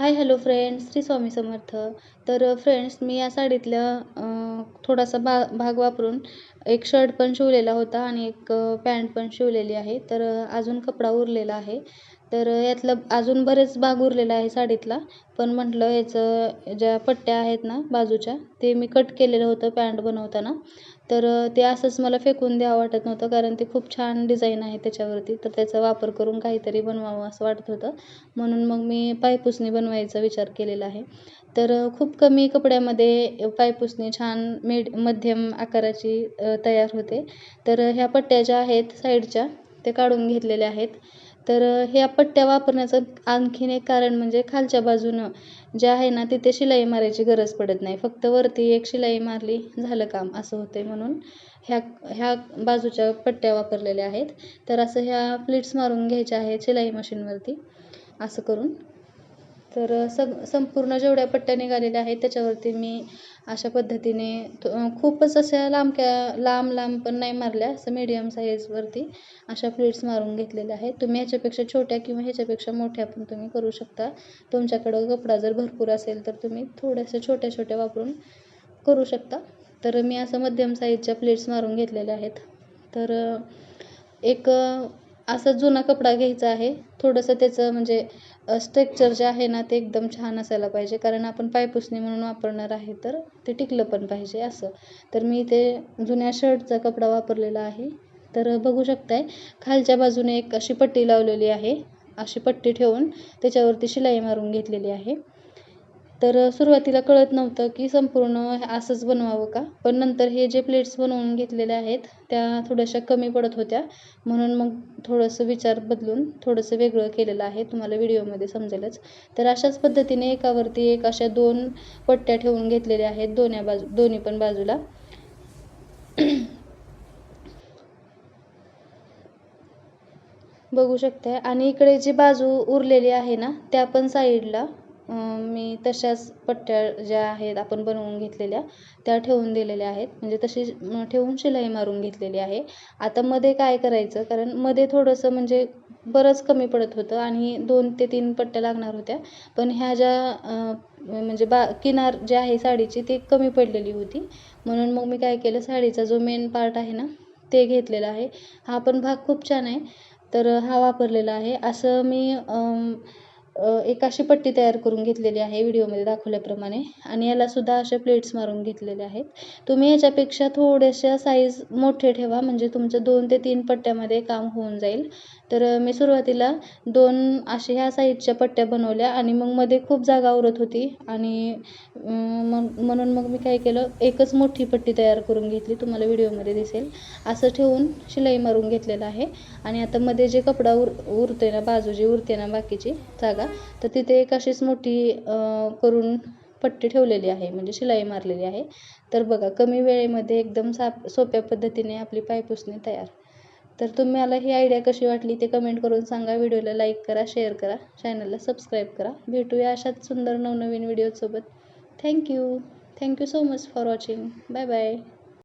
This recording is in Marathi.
Hi hello friends Shri Swami Samarth. तर फ्रेंड्स मी या साडीतल्या थोडासा बा भाग वापरून एक शर्ट पण शिवलेला होता आणि एक पॅन्ट पण शिवलेली आहे. तर अजून कपडा उरलेला आहे. तर यातलं अजून बरेच भाग उरलेला आहे साडीतला. पण म्हटलं याचं ज्या पट्ट्या आहेत ना बाजूच्या ते मी कट केलेलं होतं पॅन्ट बनवताना. तर ते असंच मला फेकून द्यावं वाटत नव्हतं कारण ते खूप छान डिझाईन आहे त्याच्यावरती. तर त्याचा वापर करून काहीतरी बनवावं असं वाटत होतं. म्हणून मग मी पायपुसणी बनवायचा विचार केलेला आहे. तर खूप कमी कपड्यामध्ये पायपुसणी छान मेड मध्यम आकाराची तयार होते. तर ह्या पट्ट्या ज्या आहेत साईडच्या ते काढून घेतलेल्या आहेत. तर ह्या पट्ट्या वापरण्याचं आणखीन एक कारण म्हणजे खालच्या बाजूनं जे आहे ना तिथे शिलाई मारायची गरज पडत नाही. फक्त वरती एक शिलाई मारली झालं काम असं होते म्हणून ह्या ह्या बाजूच्या पट्ट्या वापरलेल्या आहेत. तर असं ह्या प्लीट्स मारून घ्यायच्या आहेत शिलाई मशीनवरती असं करून. तर सग संपूर्ण जेवढ्या पट्ट्या निघालेल्या आहेत त्याच्यावरती मी अशा पद्धतीने खूपच अशा लांबक्या लांब लांब पण नाही मारल्या असं मीडियम साईजवरती अशा प्लेट्स मारून घेतलेल्या आहेत. तुम्ही ह्याच्यापेक्षा छोट्या किंवा ह्याच्यापेक्षा मोठ्या पण तुम्ही करू शकता. तुमच्याकडं कपडा जर भरपूर असेल तर तुम्ही थोड्याशा छोट्या छोट्या वापरून करू शकता. तर मी असं मध्यम साईजच्या प्लेट्स मारून घेतलेल्या आहेत. तर एक असा जुना कपडा घ्यायचा आहे. थोडंसं त्याचं म्हणजे स्ट्रक्चर जे आहे ना ते एकदम छान असायला पाहिजे. कारण आपण पायपुसणी म्हणून वापरणार आहे तर ते टिकलं पण पाहिजे असं. तर मी ते जुन्या शर्टचा कपडा वापरलेला आहे. तर बघू शकताय खालच्या बाजूने एक अशी पट्टी लावलेली आहे. अशी पट्टी ठेवून त्याच्यावरती शिलाई मारून घेतलेली आहे. तर सुरुवातीला कळत नव्हतं की संपूर्ण असंच बनवावं का? पण नंतर हे जे प्लेट्स बनवून घेतलेल्या आहेत त्या थोड्याशा कमी पडत होत्या. म्हणून मग थोडंसं विचार बदलून थोडंसं वेगळं केलेलं आहे तुम्हाला व्हिडिओमध्ये समजेलच. तर अशाच पद्धतीने एकावरती एक अशा दोन पट्ट्या ठेवून घेतलेल्या आहेत दोन्ही बाजू दोन्ही पण बाजूला. बघू शकताय. आणि इकडे जी बाजू उरलेली आहे ना त्या पण साईडला मी तशाच पट्ट्या ज्या आहेत आपण बनवून घेतलेल्या त्या ठेवून दिलेल्या आहेत. म्हणजे तशी ठेवून शिलाई मारून घेतलेली आहे. आता मध्ये काय करायचं? कारण मध्ये थोडंसं म्हणजे बरंच कमी पडत होतं आणि दोन ते तीन पट्ट्या लागणार होत्या. पण ह्या ज्या म्हणजे बा किनार जे आहे साडीची ती कमी पडलेली होती. म्हणून मग मी काय केलं? साडीचा जो मेन पार्ट आहे ना ते घेतलेला आहे. हा पण भाग खूप छान आहे. तर हा वापरलेला आहे. असं मी एक अशी पट्टी तयार करून घेतलेली आहे व्हिडिओमध्ये दाखवल्याप्रमाणे. आणि यालासुद्धा अशा प्लेट्स मारून घेतलेल्या आहेत. तुम्ही याच्यापेक्षा थोड्याशा साईज मोठे ठेवा. म्हणजे तुमचं दोन ते तीन पट्ट्यामध्ये काम होऊन जाईल. तर मी सुरुवातीला दोन अशा ह्या साईजच्या पट्ट्या बनवल्या आणि मग मध्ये खूप जागा उरत होती आणि मग म्हणून मग मी काय केलं एकच मोठी पट्टी तयार करून घेतली. तुम्हाला व्हिडिओमध्ये दिसेल. असं ठेवून शिलाई मारून घेतलेलं आहे आणि आता मध्ये जे कपडा उर उरते ना बाजू जी उरते ना बाकीची जागा तर तिथे एक अशीच मोठी करून पट्टी ठेवलेली आहे. म्हणजे शिलाई मारलेली आहे. तर बघा कमी वेळेमध्ये एकदम साप सोप्या पद्धतीने आपली पायपुसणी तयार. तर तुम्हाला ही आयडिया कशी वाटली ते कमेंट करून सांगा. व्हिडिओला लाईक करा शेअर करा. चॅनलला सबस्क्राईब करा. भेटूया अशाच सुंदर नवनवीन व्हिडिओसोबत thank you thank you so much for watching bye bye